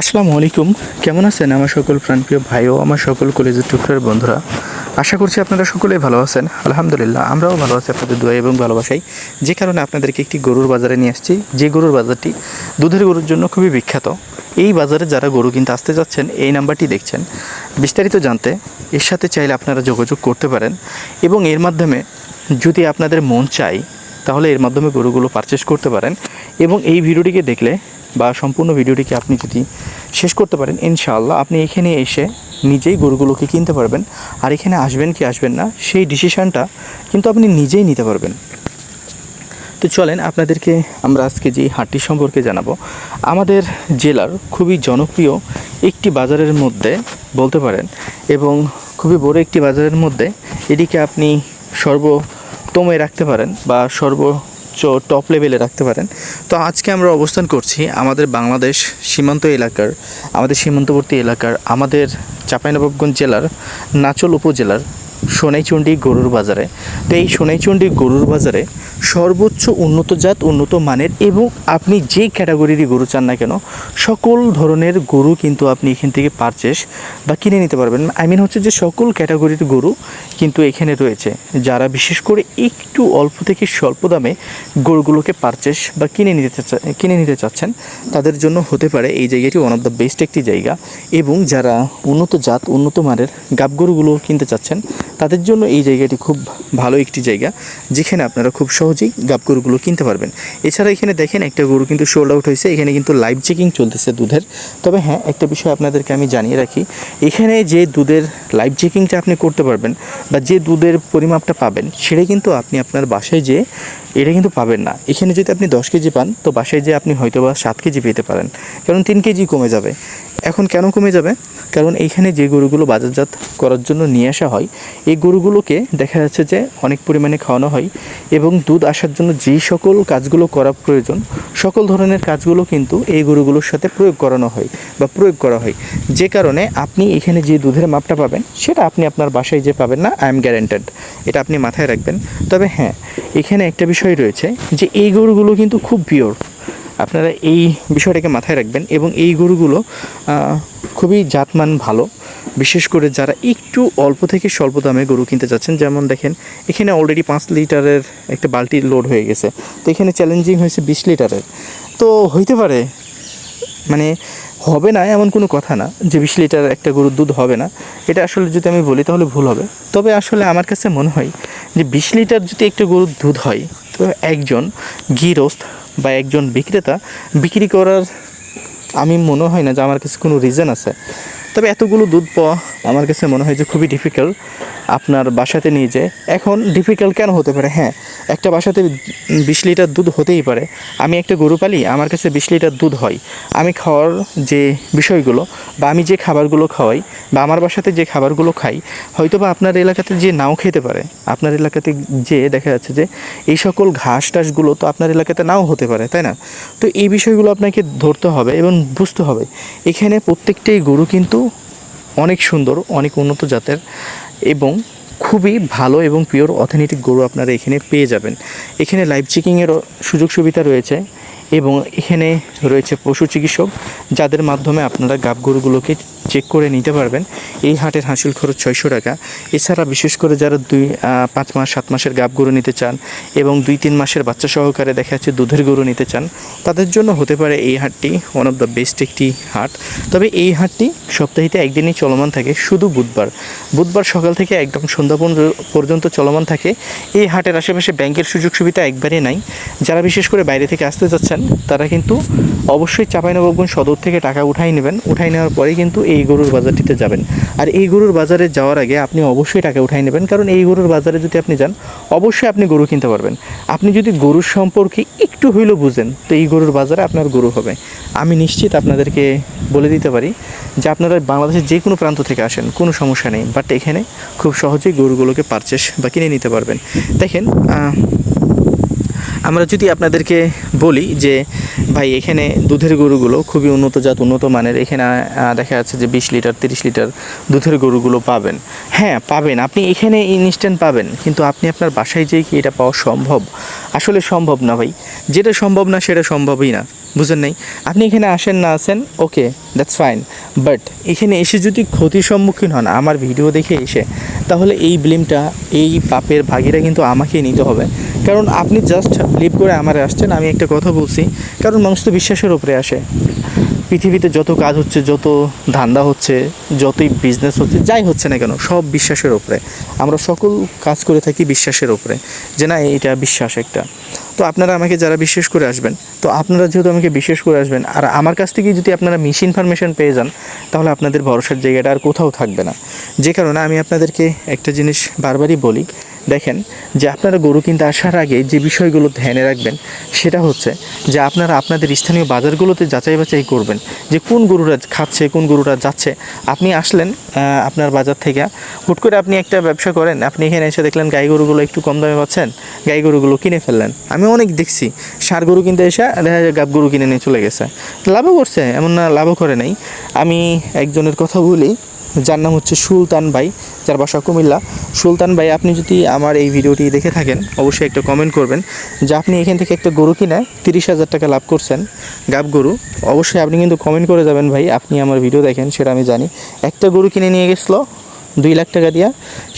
আসসালামু আলাইকুম। কেমন আছেন আমার সকল প্রাণপ্রিয় ভাই ও আমার সকল কলেজের টুকরার বন্ধুরা? আশা করছি আপনারা সকলেই ভালো আছেন। আলহামদুলিল্লাহ, আমরাও ভালো আছি আপনাদের দোয়া এবং ভালোবাসাই যে কারণে আপনাদেরকে একটি গরুর বাজারে নিয়ে আসছি। যে গরুর বাজারটি দুধের গরুর জন্য খুবই বিখ্যাত। এই বাজারে যারা গরু কিনতে আসতে যাচ্ছেন, এই নাম্বারটি দেখছেন। বিস্তারিত জানতে এর সাথে চাইলে আপনারা যোগাযোগ করতে পারেন। এবং এর মাধ্যমে যদি আপনাদের মন চাই তাহলে এর মাধ্যমে গরুগুলো পারচেস করতে পারেন। এবং এই ভিডিওটিকে দেখলে বা সম্পূর্ণ ভিডিওটিকে আপনি যদি শেষ করতে পারেন, ইনশাআল্লাহ আপনি এখানে এসে নিজেই গরুগুলোকে কিনতে পারবেন। আর এখানে আসবেন কি আসবেন না, সেই ডিসিশানটা কিন্তু আপনি নিজেই নিতে পারবেন। তো চলেন আপনাদেরকে আমরা আজকে যে হাটটি সম্পর্কে জানাব। আমাদের জেলার খুবই জনপ্রিয় একটি বাজারের মধ্যে বলতে পারেন এবং খুবই বড় একটি বাজারের মধ্যে এটিকে আপনি সর্বোত্তমে রাখতে পারেন বা সর্বোচ্চ টপ লেভেলে রাখতে পারেন। তো আজকে আমরা অবস্থান করছি আমাদের বাংলাদেশ সীমান্ত এলাকার, আমাদের সীমান্তবর্তী এলাকার, আমাদের চাঁপাইনবাবগঞ্জ জেলার, নাচল উপজেলার সোনাইচণ্ডী গরুর বাজারে। তো এই সোনাইচণ্ডী গরুর বাজারে সর্বোচ্চ উন্নত জাত, উন্নত মানের এবং আপনি যে ক্যাটাগরিরই গরু চান না কেন, সকল ধরনের গরু কিন্তু আপনি এখান থেকে পারচেস বা কিনে নিতে পারবেন। আই মিন হচ্ছে যে সকল ক্যাটাগরির গরু কিন্তু এখানে রয়েছে। যারা বিশেষ করে একটু অল্প থেকে স্বল্প দামে গরুগুলোকে পারচেস বা কিনে নিতে কিনে নিতে চাচ্ছেন, তাদের জন্য হতে পারে এই জায়গাটি ওয়ান অফ দ্য বেস্ট একটি জায়গা। এবং যারা উন্নত জাত, উন্নত মানের গাব গরুগুলো কিনতে চাচ্ছেন তাদের জন্য এই জায়গাটি খুব ভালো একটি জায়গা, যেখানে আপনারা খুব সহজেই গাব গরুগুলো কিনতে পারবেন। এছাড়া এখানে দেখেন, একটা গরু কিন্তু সোল্ড আউট হয়েছে, এখানে কিন্তু লাইভ চেকিং চলতেছে দুধের। তবে হ্যাঁ একটা বিষয় আপনাদেরকে আমি জানিয়ে রাখি, এখানে যে দুধের লাইভ চেকিংটা আপনি করতে পারবেন বা যে দুধের পরিমাপটা পাবেন, সেটা কিন্তু আপনি আপনার বাসায় যেয়ে এটা কিন্তু পাবেন না। এখানে যদি আপনি দশ কেজি পান, তো বাসায় যেয়ে আপনি হয়তো বা সাত কেজি পেতে পারেন। কারণ তিন কেজি কমে যাবে। এখন কেন কমে যাবে? কারণ এইখানে যে গরুগুলো বাজারজাত করার জন্য নিয়ে আসা হয়, এই গরুগুলোকে দেখা যাচ্ছে যে অনেক পরিমাণে খাওয়ানো হয় এবং দুধ আসার জন্য যেই সকল কাজগুলো করা প্রয়োজন, সকল ধরনের কাজগুলো কিন্তু এই গরুগুলোর সাথে প্রয়োগ করানো হয় বা প্রয়োগ করা হয়। যে কারণে আপনি এখানে যে দুধের মাপটা পাবেন, সেটা আপনি আপনার বাসায় যে পাবেন না আই এম গ্যারেন্টেড এটা আপনি মাথায় রাখবেন। তবে হ্যাঁ এখানে একটা বিষয় রয়েছে যে এই গরুগুলো কিন্তু খুব পিওর আপনারা এই বিষয়টাকে মাথায় রাখবেন এবং এই গরুগুলো খুবই জাতমান ভালো। বিশেষ করে যারা একটু অল্প থেকে স্বল্প দামে গরু কিনতে যাচ্ছেন, যেমন দেখেন, এখানে অলরেডি পাঁচ লিটারের একটা বালতি লোড হয়ে গেছে। তো এখানে চ্যালেঞ্জিং হয়েছে বিশ লিটারের। তো হইতে পারে মানে হবে না এমন কোনো কথা না যে বিশ লিটার একটা গরুর দুধ হবে না। এটা আসলে যদি আমি বলি তাহলে ভুল হবে। তবে আসলে আমার কাছে মনে হয় যে বিশ লিটার যদি একটা গরুর দুধ হয়, তো একজন গিরস্ত বা একজন বিক্রেতা বিক্রি করার আমি মনে হয় না যে আমার কাছে কোনো রিজন আছে। তবে এতগুলো দুধ পাওয়া আমার কাছে মনে হয় যে খুবই ডিফিকাল্ট আপনার বাসাতে নিয়ে যায়। এখন ডিফিকাল্ট কেন হতে পারে? হ্যাঁ একটা বাসাতে বিশ লিটার দুধ হতেই পারে। আমি একটা গরু পালি, আমার কাছে বিশ লিটার দুধ হয়। আমি খাওয়ার যে বিষয়গুলো বা আমি যে খাবারগুলো খাওয়াই বা আমার বাসাতে যে খাবারগুলো খাই হয়তো বা আপনার এলাকাতে যে নাও খেতে পারে। আপনার এলাকাতে যে দেখা যাচ্ছে যে এই সকল ঘাস টাসগুলো তো আপনার এলাকাতে নাও হতে পারে, তাই না? তো এই বিষয়গুলো আপনাকে ধরতে হবে এবং বুঝতে হবে। এখানে প্রত্যেকটাই গরু কিন্তু অনেক সুন্দর, অনেক উন্নত জাতের এবং খুবই ভালো এবং পিওর অথেন্টিক গরু আপনারা এখানে পেয়ে যাবেন। এখানে লাইভ চেকিংয়েরও সুযোগ সুবিধা রয়েছে এবং এখানে রয়েছে পশু চিকিৎসক যাদের মাধ্যমে আপনারা গাব গরুগুলোকে চেক করে নিতে পারবেন। এই হাটের হাসিল খরচ ছয়শো টাকা। এছাড়া বিশেষ করে যারা দুই পাঁচ মাস, সাত মাসের গাব গরু নিতে চান এবং দুই, তিন মাসের বাচ্চা সহকারে দেখা যাচ্ছে দুধের গরু নিতে চান, তাদের জন্য হতে পারে এই হাটটি ওয়ান অফ দ্য বেস্ট একটি হাট। তবে এই হাটটি সপ্তাহিতে একদিনই চলমান থাকে, শুধু বুধবার। বুধবার সকাল থেকে একদম সন্ধ্যা পর্যন্ত চলমান থাকে। এই হাটের আশেপাশে ব্যাংকের সুযোগ সুবিধা একবারে নাই। যারা বিশেষ করে বাইরে থেকে আসতে যাচ্ছেন তারা কিন্তু অবশ্যই চাঁপাইনবাবগঞ্জ সদর থেকে টাকা উঠাই নেবেন। উঠাই নেওয়ার পরে কিন্তু এই গরুর বাজারটিতে যাবেন। আর এই গরুর বাজারে যাওয়ার আগে আপনি অবশ্যই টাকা উঠাই নেবেন। কারণ এই গরুর বাজারে যদি আপনি যান, অবশ্যই আপনি গরু কিনতে পারবেন। আপনি যদি গরুর সম্পর্কে একটু হইলেও বুঝেন, তো এই গরুর বাজারে আপনার গরু হবে। আমি নিশ্চিত আপনাদেরকে বলে দিতে পারি যে আপনারা বাংলাদেশের যে কোনো প্রান্ত থেকে আসেন, কোনো সমস্যা নেই। বাট এখানে খুব সহজেই গরুগুলোকে পারচেস বা কিনে নিতে পারবেন। দেখেন আমরা যদি আপনাদেরকে বলি যে, ভাই, এখানে দুধের গরুগুলো খুবই উন্নত জাত, উন্নত মানের। এখানে দেখা যাচ্ছে যে বিশ লিটার, তিরিশ লিটার দুধের গরুগুলো পাবেন। হ্যাঁ পাবেন। আপনি এখানে ইনস্ট্যান্ট পাবেন, কিন্তু আপনি আপনার বাসায় যেয়ে কি এটা পাওয়া সম্ভব? আসলে সম্ভব না, ভাই। যেটা সম্ভব না, সেটা সম্ভবই না। বুঝেন নাই? আপনি এখানে আসেন না, আসেন, ওকে দ্যাটস ফাইন বাট এখানে এসে যদি ক্ষতির সম্মুখীন হন, আমার ভিডিও দেখে এসে তাহলে এই ব্লেমটা এই পাপের ভাগিটা কিন্তু আমাকেই নিতে হবে। কারণ আপনি জাস্ট বিলিভ করে আমার আসছেন, আমি একটা কথা বলছি, কারণ মানুষ তো বিশ্বাসের উপরে আসে। পৃথিবীতে যত কাজ হচ্ছে, যত ধান্দা হচ্ছে, যতই বিজনেস হচ্ছে, যাই হচ্ছে না কেন, সব বিশ্বাসের উপরে। আমরা সকল কাজ করে থাকি বিশ্বাসের উপরে, যে না, এটা বিশ্বাস একটা। তো আপনারা আমাকে যারা বিশ্বাস করে আসবেন, তো আপনারা যেহেতু আমাকে বিশ্বাস করে আসবেন, আর আমার কাছ থেকে যদি আপনারা মিস ইনফরমেশন পেয়ে যান, তাহলে আপনাদের ভরসার জায়গাটা আর কোথাও থাকবে না। যে কারণে আমি আপনাদেরকে একটা জিনিস বারবারই বলি, দেখেন যে আপনারা গরু কিনতে আসার আগে যে বিষয়গুলো ধ্যানে রাখবেন, সেটা হচ্ছে যে আপনারা আপনাদের স্থানীয় বাজারগুলোতে যাচাই বাছাই করবেন যে কোন গরুরা খাচ্ছে, কোন গরুরা যাচ্ছে। আপনি আসলেন আপনার বাজার থেকে, হুট করে আপনি একটা ব্যবসা করেন, আপনি এখানে এসে দেখলেন গাই গরুগুলো একটু কম দামে পাচ্ছেন, গাই গরুগুলো কিনে ফেললেন। আমি অনেক দেখছি সার গরু কিনতে এসে দেখা যায় গাব গরু কিনে নিয়ে চলে গেছে। লাভও করছে, এমন না লাভও করে নাই। আমি একজনের কথা বলি, যার নাম হচ্ছে সুলতান ভাই, যার বাসা কুমিল্লা। সুলতান ভাই, আপনি যদি আমার এই ভিডিওটি দেখে থাকেন, অবশ্যই একটা কমেন্ট করবেন যে আপনি এখান থেকে একটা গরু কিনে তিরিশ হাজার টাকা লাভ করছেন। গাব গরু, অবশ্যই আপনি কিন্তু কমেন্ট করে যাবেন ভাই, আপনি আমার ভিডিও দেখেন, সেটা আমি জানি। একটা গরু কিনে নিয়ে গেছিল দুই লাখ টাকা দিয়া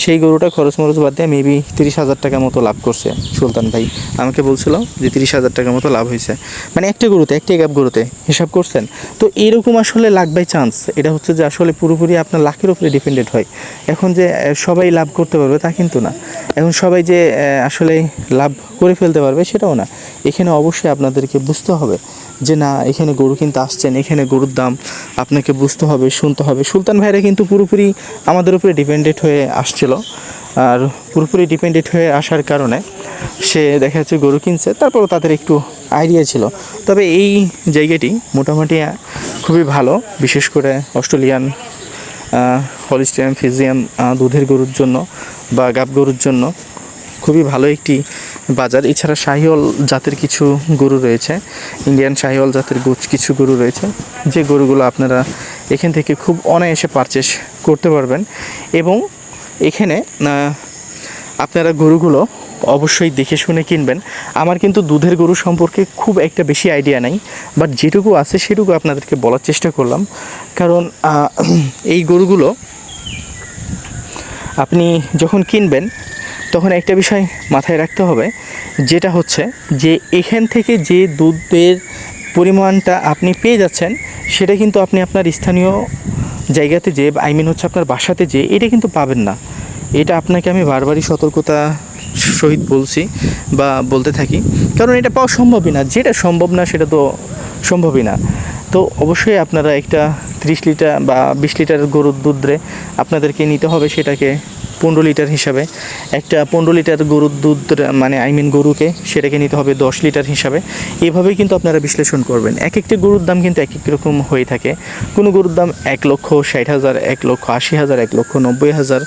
সেই গরুটা খরচ মরচ বাদ দিয়ে মেবি তিরিশ হাজার টাকা মতো লাভ করছে সুলতান ভাই। আমাকে বলছিল যে তিরিশ হাজার টাকা মতো লাভ হয়েছে। মানে একটা গরুতে, একটা গ্যাপ গরুতে হিসাব করছেন, তো এরকম আসলে লাখ বাই চান্স এটা হচ্ছে যে আসলে পুরোপুরি আপনার লাখের উপরে ডিপেন্ডেড হয়। এখন যে সবাই লাভ করতে পারবে তা কিন্তু না। এখন সবাই যে আসলে লাভ করে ফেলতে পারবে সেটাও না। এখানে অবশ্যই আপনাদেরকে বুঝতে হবে যে না, এখানে গরু কিনতে আসছেন, এখানে গরুর দাম আপনাকে বুঝতে হবে, শুনতে হবে। সুলতান ভাইরা কিন্তু পুরোপুরি আমাদের উপরে ডিপেন্ডেড হয়ে আসছিল। আর পুরোপুরি ডিপেন্ডেড হয়ে আসার কারণে সে দেখা যাচ্ছে গরু কিনছে, তারপরও তাদের একটু আইডিয়া ছিল। তবে এই জায়গাটি মোটামুটি খুবই ভালো, বিশেষ করে অস্ট্রেলিয়ান হলিস্টিয়ান ফিজিয়াম দুধের গরুর জন্য বা গাব গরুর জন্য খুবই ভালো একটি বাজার। এছাড়া শাহিওল জাতের কিছু গরু রয়েছে। ইন্ডিয়ান শাহিওল জাতের কিছু গরু রয়েছে। যে গরুগুলো আপনারা এখান থেকে খুব অনায়াসে পারচেস করতে পারবেন। এবং এখানে আপনারা গরুগুলো অবশ্যই দেখে শুনে কিনবেন। আমার কিন্তু দুধের গরু সম্পর্কে খুব একটা বেশি আইডিয়া নাই। বাট যেটুকু আছে সেটুকু আপনাদেরকে বলার চেষ্টা করলাম। কারণ এই গরুগুলো আপনি যখন কিনবেন তখন একটা বিষয় মাথায় রাখতে হবে, যেটা হচ্ছে যে এখান থেকে যে দুধের পরিমাণটা আপনি পেয়ে যাচ্ছেন, সেটা কিন্তু আপনি আপনার স্থানীয় জায়গাতে যে আই মিন হচ্ছে আপনার বাসাতে যে, এটা কিন্তু পাবেন না। এটা আপনাকে আমি বারবারই সতর্কতা সহিত বলছি বা বলতে থাকি, কারণ এটা পাওয়া সম্ভবই না। যেটা সম্ভব না, সেটা তো সম্ভবই না। তো অবশ্যই আপনারা একটা ত্রিশ লিটার বা বিশ লিটার গরুর দুধ রে আপনাদেরকে নিতে হবে, সেটাকে পনেরো লিটার হিসাবে। একটা পনেরো লিটার গরুর দুধ মানে আই মিন গরুকে সেটাকে নিতে হবে দশ লিটার হিসাবে। এভাবেই কিন্তু আপনারা বিশ্লেষণ করবেন। এক একটি গরুর দাম কিন্তু এক এক রকম হয়ে থাকে। কোনো গরুর দাম এক লক্ষ ষাট হাজার, এক লক্ষ আশি হাজার, এক লক্ষ নব্বই হাজার,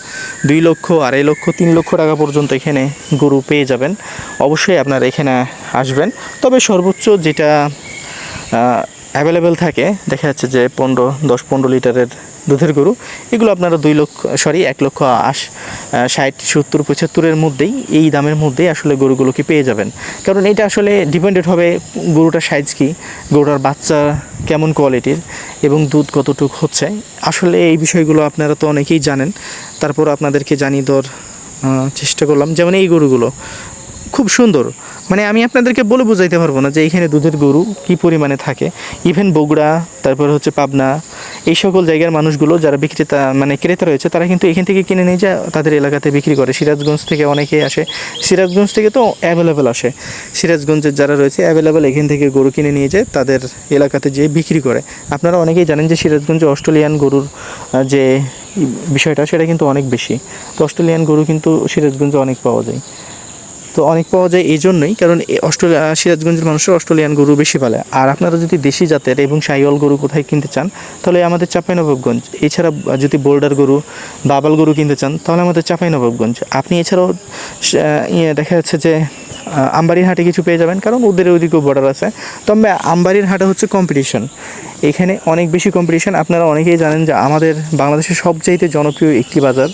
দুই লক্ষ, আড়াই লক্ষ, তিন লক্ষ টাকা পর্যন্ত এখানে গরু পেয়ে যাবেন। অবশ্যই আপনারা এখানে আসবেন। তবে সর্বোচ্চ যেটা অ্যাভেলেবেল থাকে। দেখা যাচ্ছে যে পনেরো, দশ, পনেরো লিটারের দুধের গরু। এগুলো আপনারা দুই লক্ষ সরি এক লক্ষ আশ ষাট, সত্তর, পঁচাত্তরের মধ্যেই, এই দামের মধ্যেই আসলে গরুগুলোকে পেয়ে যাবেন। কারণ এটা আসলে ডিপেন্ডেড হবে গরুটার সাইজ কি, গরুটার বাচ্চা কেমন কোয়ালিটির এবং দুধ কতটুকু হচ্ছে। আসলে এই বিষয়গুলো আপনারা তো অনেকেই জানেন। তারপর আপনাদেরকে জানিয়ে দেওয়ার চেষ্টা করলাম। যেমন এই গরুগুলো খুব সুন্দর। মানে আমি আপনাদেরকে বলে বোঝাইতে পারব না যে এখানে দুধের গরু কি পরিমাণে থাকে। ইভেন বগুড়া, তারপর হচ্ছে পাবনা, এই সকল জায়গার মানুষগুলো যারা বিক্রেতা মানে ক্রেতা রয়েছে, তারা কিন্তু এখান থেকে কিনে নিয়ে যায়, তাদের এলাকাতে বিক্রি করে। সিরাজগঞ্জ থেকে অনেকেই আসে। সিরাজগঞ্জ থেকে তো অ্যাভেলেবেল আসে। সিরাজগঞ্জের যারা রয়েছে অ্যাভেলেবেল এখান থেকে গরু কিনে নিয়ে যায়, তাদের এলাকাতে যেয়ে বিক্রি করে। আপনারা অনেকেই জানেন যে সিরাজগঞ্জে অস্ট্রেলিয়ান গরুর যে বিষয়টা, সেটা কিন্তু অনেক বেশি। তো অস্ট্রেলিয়ান গরু কিন্তু সিরাজগঞ্জে অনেক পাওয়া যায়। তো অনেক পাওয়া যায় এই জন্যই কারণ অস্ট্রেলিয়া সিরাজগঞ্জের মানুষের অস্ট্রেলিয়ান গরু বেশি পালে। আর আপনারা যদি দেশি জাতের এবং সাইওয়াল গরু কোথায় কিনতে চান, তাহলে আমাদের চাঁপাইনবাবগঞ্জ। এছাড়া যদি বোল্ডার গরু, বাবাল গরু কিনতে চান, তাহলে আমাদের চাঁপাইনবাবগঞ্জ। আপনি এছাড়াও ইয়ে দেখা যাচ্ছে যে আমবাড়ির হাটে কিছু পেয়ে যাবেন, কারণ ওদের ওইদিকেও বর্ডার আছে। তবে আমবাড়ির হাটে হচ্ছে কম্পিটিশন এখানে অনেক বেশি কম্পিটিশন আপনারা অনেকেই জানেন যে আমাদের বাংলাদেশের সবচাইতে জনপ্রিয় একটি বাজার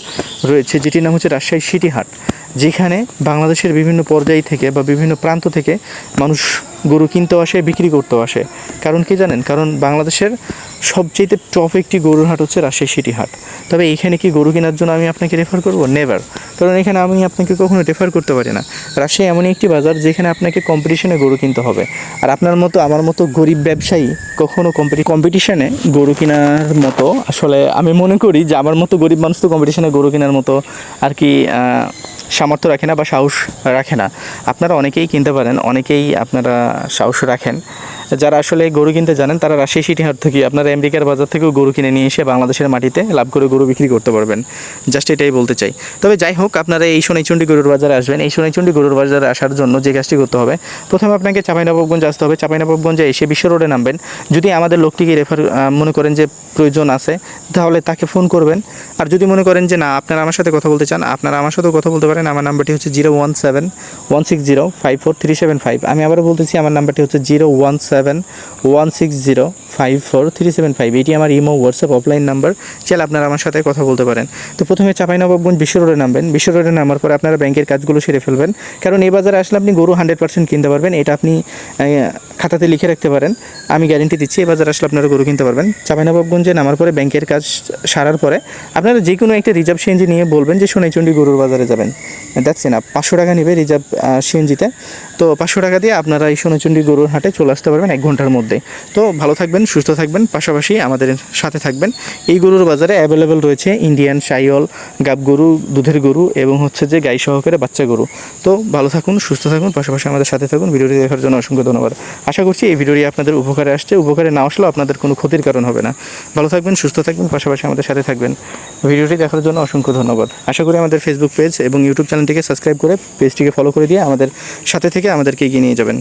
রয়েছে, যেটির নাম হচ্ছে রাজশাহী সিটি হাট যেখানে বাংলাদেশের বিভিন্ন পর্যায় থেকে বা বিভিন্ন প্রান্ত থেকে মানুষ গরু কিনতেও আসে, বিক্রি করতেও আসে। কারণ কি জানেন? কারণ বাংলাদেশের সবচেয়ে টপ একটি গরুর হাট হচ্ছে রাজশাহী সিটি হাট তবে এখানে কি গরু কেনার জন্য আমি আপনাকে রেফার করব? নেভার কারণ এখানে আমি আপনাকে কখনো রেফার করতে পারি না। রাজশাহী এমন একটি বাজার যেখানে আপনাকে কম্পিটিশনে গরু কিনতে হবে। আর আপনার মতো, আমার মতো গরিব ব্যবসায়ী কখনো কম্পিটি কম্পিটিশনে গরু কেনার মতো আসলে আমি মনে করি যে আমার মতো গরিব মানুষ তো কম্পিটিশনে গরু কেনার মতো আর কি সামর্থ্য রাখে না বা সাহস রাখে না। আপনারা অনেকেই কিনতে পারেন, অনেকেই আপনারা সাহস রাখেন। যারা আসলে গরু কিনতে জানেন, তারা রাজশাহী সিটি হাট থেকে আপনারা আমেরিকার বাজার থেকেও গরু কিনে নিয়ে এসে বাংলাদেশের মাটিতে লাভ করে গরু বিক্রি করতে পারবেন। জাস্ট এটাই বলতে চাই। তবে যাই হোক, আপনারা এই সোনাইচন্ডী গরুর বাজারে আসবেন। এই সোনাইচন্ডী গরুর বাজারে আসার জন্য যে কাজটি করতে হবে, প্রথমে আপনাকে চাঁপাইনবাবগঞ্জ আসতে হবে। চাঁপাইনবাবগঞ্জে এসে বিশ্ব রোডে নামবেন। যদি আমাদের লোকটিকে রেফার মনে করেন যে প্রয়োজন আছে, তাহলে তাকে ফোন করবেন। আর যদি মনে করেন যে না, আপনারা আমার সাথে কথা বলতে চান, আপনারা আমার সাথেও কথা বলতে পারেন। আমার নাম্বারটি হচ্ছে zero one seven, one six zero, five four three seven five. আমি আবারও বলতেছি, আমার নাম্বারটি হচ্ছে zero one seven, one six zero five four three seven five এটি আমার ইমো হোয়াটসঅ্যাপ অফলাইন নাম্বার চাইলে আপনারা আমার সাথে কথা বলতে পারেন তো প্রথমে চাঁপাইনবাবগঞ্জ বিশ্ব রোডে নামবেন বিশ্ব রোডে নামার পর আপনারা ব্যাংকের কাজগুলো সেরে ফেলবেন কারণ এই বাজারে আসলে আপনি গরু হান্ড্রেড পার্সেন্ট কিনতে পারবেন এটা আপনি খাতাতে লিখে রাখতে পারেন আমি গ্যারেন্টি দিচ্ছি এই বাজারে আসলে আপনারা গরু কিনতে পারবেন চাঁপাইনবাবগঞ্জে নামার পরে ব্যাংকের কাজ সারার পরে আপনারা যে কোনো একটা রিজার্ভ সিএনজি নিয়ে বলবেন যে সোনাইচন্ডী গরুর বাজারে যাবেন দ্যাটস না পাঁচশো টাকা নেবে রিজার্ভ সিএনজিতে। তো পাঁচশো টাকা দিয়ে আপনারা এই সোনাইচন্ডী গরুর হাটে চলে আসতে পারবেন এক ঘণ্টার মধ্যে। তো ভালো থাকবেন, সুস্থ থাকবেন, পাশাপাশি আমাদের সাথে থাকবেন। এই গরুর বাজারে অ্যাভেলেবেল রয়েছে ইন্ডিয়ান সাইওল গাব গরু, দুধের গরু এবং হচ্ছে যে গাই সহকারে বাচ্চা গরু। তো ভালো থাকুন, সুস্থ থাকুন, পাশাপাশি আমাদের সাথে থাকুন। ভিডিওটি দেখার জন্য অসংখ্য ধন্যবাদ। আশা করছি এই ভিডিওটি আপনাদের উপকারে আসছে। উপকারে না আসলেও আপনাদের কোনো ক্ষতির কারণ হবে না। ভালো থাকবেন, সুস্থ থাকবেন, পাশাপাশি আমাদের সাথে থাকবেন। ভিডিওটি দেখার জন্য অসংখ্য ধন্যবাদ। আশা করি আমাদের ফেসবুক পেজ এবং ইউটিউব চ্যানেলটিকে সাবস্ক্রাইব করে পেজটিকে ফলো করে দিয়ে আমাদের সাথে থেকে আমাদেরকে এগিয়ে নিয়ে যাবেন।